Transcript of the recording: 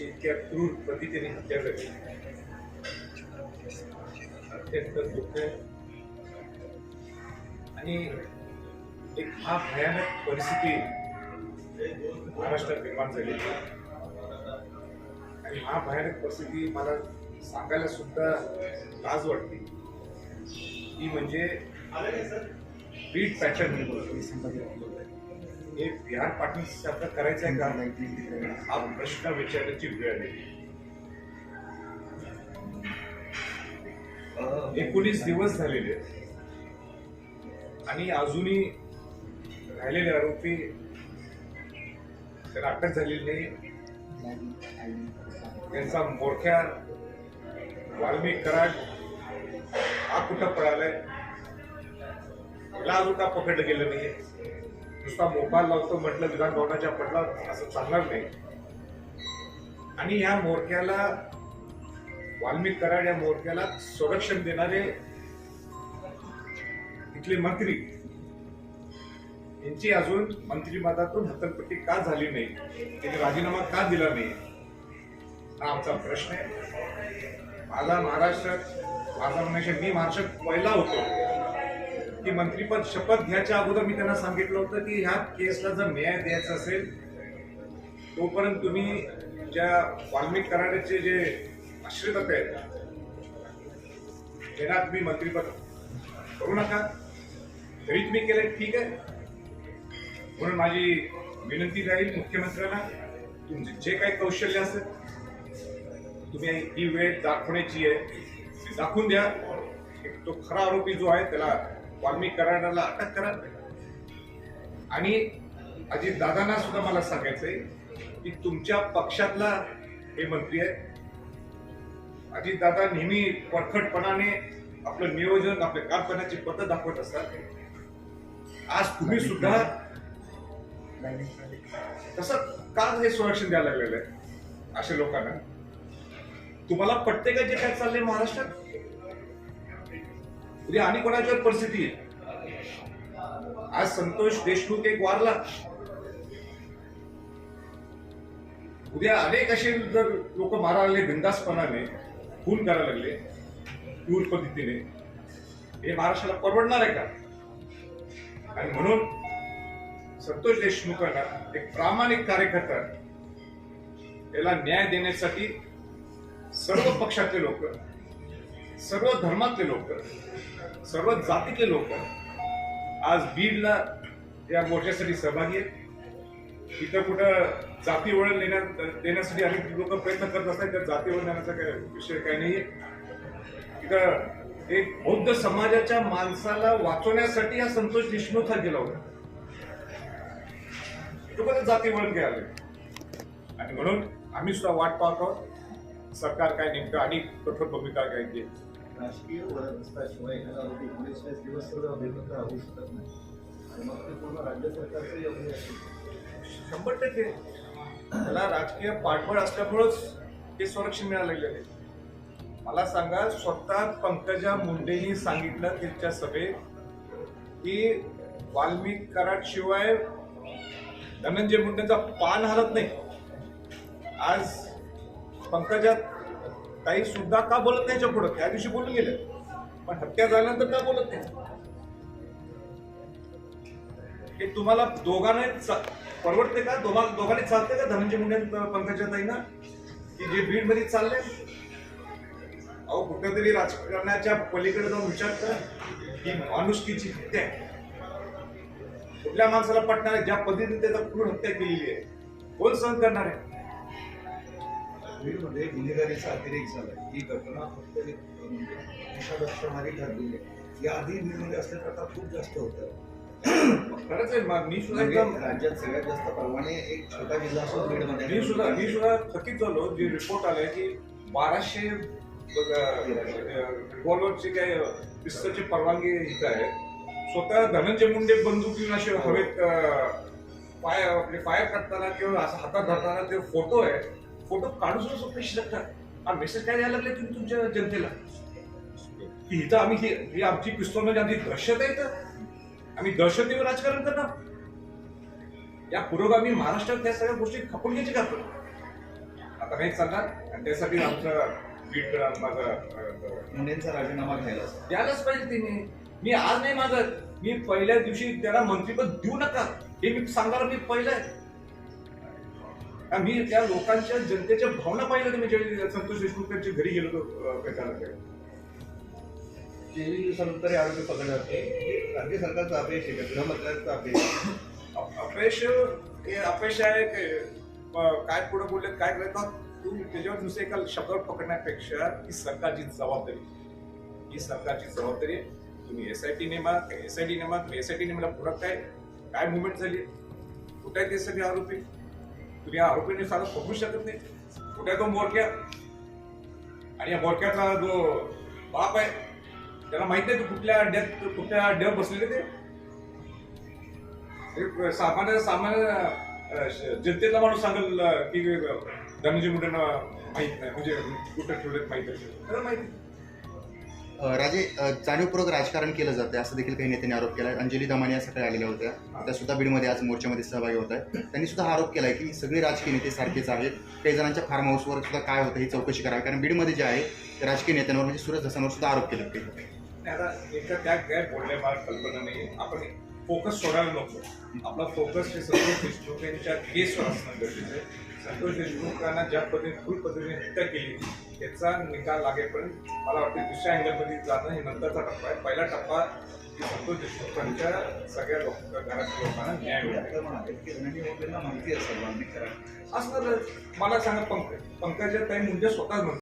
यांची इतक्या क्रूर पद्धतीने हत्या झाली अत्यंत दुःख आहे आणि एक हा भयानक परिस्थिती महाराष्ट्रात निर्माण झाली. आणि हा भयानक परिस्थिती मला सांगायला सुद्धा लाज वाटते. ती म्हणजे बीट पॅटर्न हे बिहार पाटील सारखं करायचं आहे का? हा प्रश्न विचारण्याची वेळ आली एकोणीस दिवस झालेले आहेत. आणि अजूनही राहिलेले आरोपी त्याला अटक झालेली नाही. त्यांचा मोठ्या वाल्मिक कराड हा कुठं पळालाय? याला अजून का पकडलं गेलं नाही नुसता मोबाईल लावतो म्हटलं विधान भवनाच्या पडला असं चालणार नाही. आणि या मोर्क्याला वाल्मिक कराड या मोर्क्याला संरक्षण देणारे इथले मंत्री यांची अजून मंत्रिपदातून हतलपट्टी का झाली नाही? त्यांनी राजीनामा का दिला नाही? हा आमचा प्रश्न आहे. माझा महाराष्ट्रात माझा म्हणायचं मी महाराष्ट्रात पहिला होतो. की मंत्रीपद शपथ घ्यायच्या अगोदर मी त्यांना सांगितलं होतं की ह्या केसला जर न्याय द्यायचा असेल तोपर्यंत तुम्ही ज्या वाल्मिक कराड्याचे जे आश्रित आहेत त्यांना तुम्ही मंत्रीपद करू नका. तरी तुम्ही केलं ठीक आहे. म्हणून माझी विनंती राहील मुख्यमंत्र्यांना तुमचे जे काही कौशल्य असेल तुम्ही ही वेळ दाखवण्याची आहे. ती दाखवून द्या. तो खरा आरोपी जो आहे त्याला वाल्मी कराडाला अटक करा आणि अजित दादांना सुद्धा मला सांगायचंय की तुमच्या पक्षातला हे मंत्री आहेत. अजित दादा नेहमी परखटपणाने आपलं नियोजन आपल्या कारखान्याची पद्धत दाखवत असतात. आज तुम्ही सुद्धा तसं का हे संरक्षण द्यायला लागलेलं आहे? अशा लोकांना. तुम्हाला पटते का जे काय चाललंय महाराष्ट्रात? उद्या आणि कोणाच्यावर परिस्थिती आहे. आज संतोष देशमुख एक वारला. उद्या अनेक असे जर लोक मारायला लागले बिंदासपणाने खून करायला लागले क्रूर पद्धतीने हे महाराष्ट्राला परवडणार आहे का? आणि म्हणून संतोष देशमुखांना एक प्रामाणिक कार्यकर्ता याला न्याय देण्यासाठी सर्व पक्षातले लोक सर्व धर्मातले लोक सर्व जातीतले लोक आज बीडला या मोर्चासाठी सहभागी आहेत. इथं कुठं जाती वळण देण्यात देण्यासाठी अनेक लोक प्रयत्न करत असतात त्या जाती वळण देण्याचा काय विषय काही नाही आहे इथं एक बौद्ध समाजाच्या माणसाला वाचवण्यासाठी हा संतोष देशमुख हा गेला होता. तो पण जाती वळण घ्यायला आणि म्हणून आम्ही सुद्धा वाट पाहतो सरकार काय नेमकं आणि कठोर भूमिका काय घेईल राजकीय वरद असल्याशिवाय एखादा आरोपी एकोणीस दिवस सुद्धा बेपत्ता राहू शकत नाही आणि मग ते पूर्ण राज्य सरकारचं योग्य असेल शंभर टक्के. त्याला राजकीय पाठबळ असल्यामुळंच ते संरक्षण मिळायला लागलेलं आहे मला सांगा स्वतः पंकजा मुंडेनी सांगितलं त्यांच्या सभेत की वाल्मिक कराडशिवाय धनंजय मुंडेंचा पान हलत नाही. आज पंकजा ताई सुद्धा का बोलत नाही याच्या पुढं? त्या दिवशी बोलून गेले पण हत्या झाल्यानंतर का बोलत नाही? हे तुम्हाला दोघांना परवडते का? दोघा दोघांनी चालते का धनंजय मुंडे पंकजा ताईना? की जे बीडमध्ये अहो कुठेतरी राजकारणाच्या पलीकडे जाऊन विचार कर. ही माणुसकीची हत्या आहे. कुठल्या माणसाला पटणार आहे? ज्या पद्धतीने त्याचा क्रूर हत्या केलेली आहे. कोण सहन करणार आहे? बीडमध्ये गुन्हेगारीचा अतिरेक झाला ही घटना फक्त एक म्हणजे विषादक्षमारी ठरलेली आहे. या आधी बीडमध्ये असल्याचं आता खूप जास्त होतं. खरंच आहे मा- मी सुद्धा म्हणजे एकदम राज्यात सगळ्यात जास्त प्रमाणे एक छोटा जिल्हा असतो बीडमध्ये मी सुद्धा मी सुद्धा थकीत झालो. जे रिपोर्ट आलाय की बाराशे रिव्हॉल्वरची काय पिस्तलची परवानगी इथं आहे. स्वतः धनंजय मुंडे बंदूक घेऊन असे हवेत पाय आपले फायर करताना किंवा असं हातात धरताना ते फोटो आहे. फोटो काढून सुद्धा स्वप्न शकतात हा मेसेज काय द्यायला लागले तुम्ही तुमच्या जनतेला? की इथं आम्ही ही ही आमची पिस्तोल म्हणजे आमची दहशत आहे इथं. आम्ही दहशतीवर राजकारण करणार. या पुरोगामी महाराष्ट्रात त्या सगळ्या गोष्टी खपून घ्यायची का आता नाही चालणार. आणि त्यासाठी आमचं बीट माझं मुंडेंचा राजीनामा घ्यायला सांगा. द्यायलाच पाहिजे तिने मी आज नाही मागत. मी पहिल्या दिवशी त्याला मंत्रीपद देऊ नका. हे मी सांगणार मी पहिलं आहे. मी त्या लोकांच्या जनतेच्या भावना पाहिल्या तुम्ही ज्यावेळी संतोष देशमुख यांच्या घरी गेलो होतो भेटायला. तेवीस दिवसानंतर हे आरोग्य पकडण्यात हे राज्य सरकारचा अपयश आहे का? गृहमंत्र्यांचा अपयश अपयश हे अपयश आहे काय पुढे बोलले काय करायचं तुम्ही त्याच्यावर दुसऱ्या एका शब्दावर पकडण्यापेक्षा ही सरकारची जबाबदारी. ही सरकारची जबाबदारी. तुम्ही एस आय टी नेमा एस आय टी नेमा एस आय टी नेमाला पुढं काय? काय मुवमेंट झाली? कुठे आहे ते सगळे आरोपी? तुम्ही या आरोपीने साधं पकडू शकत नाही. कुठे तो मोरक्या? आणि या मोरक्याचा जो बाप आहे त्याला माहीत नाही कुठल्या अड्ड्यात कुठल्या अड्ड्यावर बसलेले ते. सामान्य सामान्य जनतेला माणूस सांगेल की धनंजय मुंडेंना माहीत नाही म्हणजे कुठे ठेवलेत माहीत असेल त्याला माहिती राजे जाणीवपूर्वक राजकारण केलं जाते असं देखील काही नेत्यांनी आरोप केला अंजली दमानी या सकाळी आलेल्या होत्या. त्या सुद्धा बीडमध्ये आज मोर्चामध्ये सहभागी होत आहेत. त्यांनी सुद्धा आरोप केलाय की सगळे राजकीय नेते सारखेच आहेत. काही जणांच्या फार्म हाऊसवर सुद्धा काय होतं ही चौकशी करावी. कारण बीडमध्ये जे आहे ते राजकीय नेत्यांवर म्हणजे सुरज धसांवर सुद्धा आरोप केले आपण फोकस सोडायला नको. आपला फोकस हे संतोष देशमुख यांच्या केसवर असणं गरजेचं आहे. संतोष देशमुखांना ज्या पद्धतीने फुल पद्धतीने हत्या केली त्याचा निकाल लागेपर्यंत मला वाटतं दुसऱ्या अँगलमध्ये जाणं हे नंतरचा टप्पा आहे. पहिला टप्पा संतोष देशमुखांच्या सगळ्या लोक घरातल्या लोकांना न्याय मिळाला. माहिती आहे सर्वांनी करा असणार मला सांगा पंकज. पंकजा ताई मुंडे स्वतः म्हणतात.